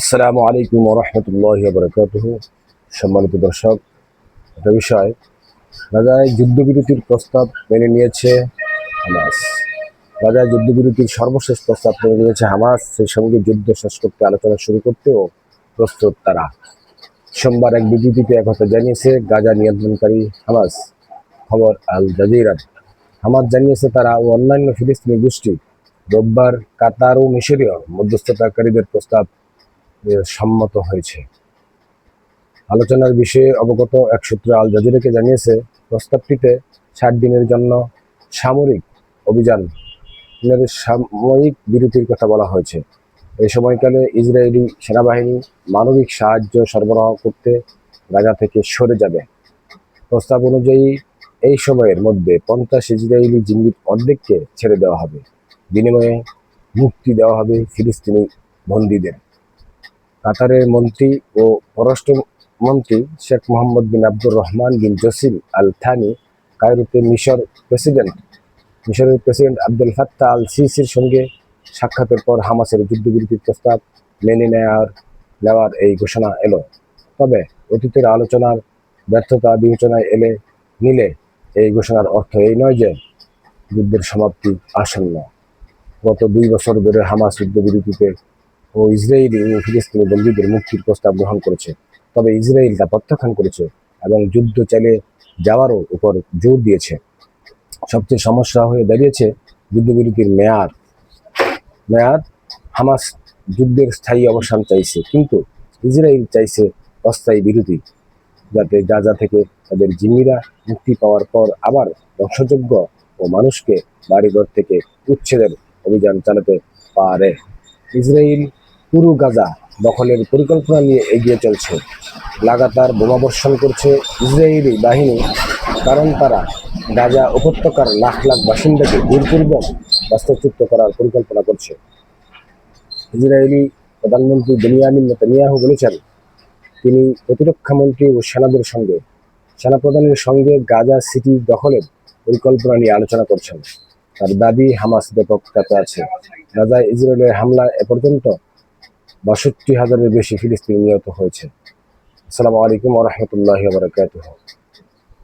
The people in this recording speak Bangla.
আসসালামু আলাইকুম রহমতুল্লাহ বরকাতুহ সম্মানিত দর্শক, একটা বিষয় গাজায় যুদ্ধবিরতির প্রস্তাব মেনে নিয়েছে হামাস। গাজায় যুদ্ধবিরতির সর্বশেষ প্রস্তাব মেনে নিয়েছে হামাস। সেই সঙ্গে যুদ্ধ শেষ করতে আলোচনা শুরু করতেও প্রস্তুত তারা। সোমবার এক বিবৃতিতে একথা জানিয়েছে গাজা নিয়ন্ত্রণকারী হামাস। খবর আল জাজিরার হামাস জানিয়েছে তারা ও অন্যান্য ফিলিস্তিনি গোষ্ঠী রোববার কাতার ও মিশরীয় মধ্যস্থতাকারীদের প্রস্তাব সম্মত হয়েছে। আলোচনার বিষয়ে অবগত এক সূত্র আল জাজিরাকে জানিয়েছে, প্রস্তাবটিতে ষাট দিনের জন্য সামরিক অভিযান সাময়িক বিরতির কথা বলা হয়েছে। এই সময়কালে ইসরায়েলি সেনাবাহিনী মানবিক সাহায্য সরবরাহ করতে গাজা থেকে সরে যাবে। প্রস্তাব অনুযায়ী এই সময়ের মধ্যে পঞ্চাশ ইসরায়েলি জিম্মির অর্ধেককে ছেড়ে দেওয়া হবে। বিনিময়ে মুক্তি দেওয়া হবে ফিলিস্তিনি বন্দীদের। কাতারের মন্ত্রী ও পররাষ্ট্রমন্ত্রী Sheikh Mohammed bin Abdur Rahman bin Jassim Al Thani কায়রোতে মিশর প্রেসিডেন্ট, মিশরের প্রেসিডেন্ট আব্দুল ফাত্তা আল সিসির সঙ্গে সাক্ষাতের পর হামাসের যুদ্ধবিরতির প্রস্তাব মেনে নেওয়ার নেওয়ার এই ঘোষণা এলো। তবে অতীতের আলোচনার ব্যর্থতা বিবেচনায় এলে, নিলে এই ঘোষণার অর্থ এই নয় যে যুদ্ধের সমাপ্তি আসন্ন। গত দুই বছর ধরে হামাস যুদ্ধবিরতিতে ও ইসরায়েলি ও ফিলিস্তিনি বন্দীদের মুক্তির প্রস্তাব গ্রহণ করেছে। তবে ইসরায়েল তা প্রত্যাখ্যান করেছে এবং যুদ্ধ চালিয়ে যাওয়ারও উপর জোর দিয়েছে। সবচেয়ে সমস্যা হয়ে দাঁড়িয়েছে যুদ্ধবিরতির মেয়াদ। মেয়াদ হামাস যুদ্ধের স্থায়ী অবসান চাইছে, কিন্তু ইসরায়েল চাইছে অস্থায়ী বিরতি, যাতে গাজা থেকে তাদের জিম্মিরা মুক্তি পাওয়ার পর আবার ধ্বংসযোগ্য ও মানুষকে বাড়িঘর থেকে উচ্ছেদের অভিযান চালাতে পারে। ইসরায়েল পুরো গাজা দখলের পরিকল্পনা নিয়ে এগিয়ে চলছে। লাগাতার বোমাবর্ষণ করছে ইসরায়েলি বাহিনী, কারণ তারা গাজা উপত্যকার লাখ লাখ বাসিন্দাকে দূরপূর্বক বাস্তুচ্যুত করার পরিকল্পনা করছে। ইসরায়েলি প্রধানমন্ত্রী বেনিয়ামিন নেতানিয়াহু বলেছেন, তিনি প্রতিরক্ষামন্ত্রী ও সেনাদের সঙ্গে, সেনাপ্রধানের সঙ্গে গাজা সিটি দখলের পরিকল্পনা নিয়ে আলোচনা করছেন। তার দাবি হামাস ব্যাপক আছে। গাজায় ইসরায়েলের হামলা এ পর্যন্ত বাষট্টি হাজারের বেশি ফিলিস্তিনি নিহত হয়েছে। আসসালামু আলাইকুম ওরহমতুল্লাহ বারকাতুহ।